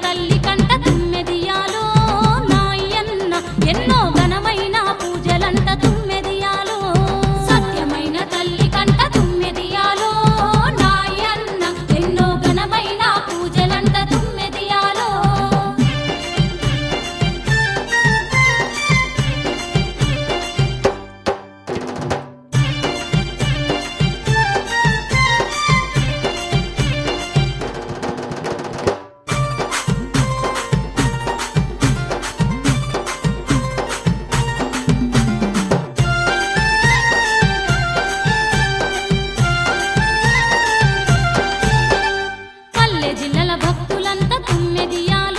Catalina. జిల్లల భక్తులంతా తుమ్మెదియా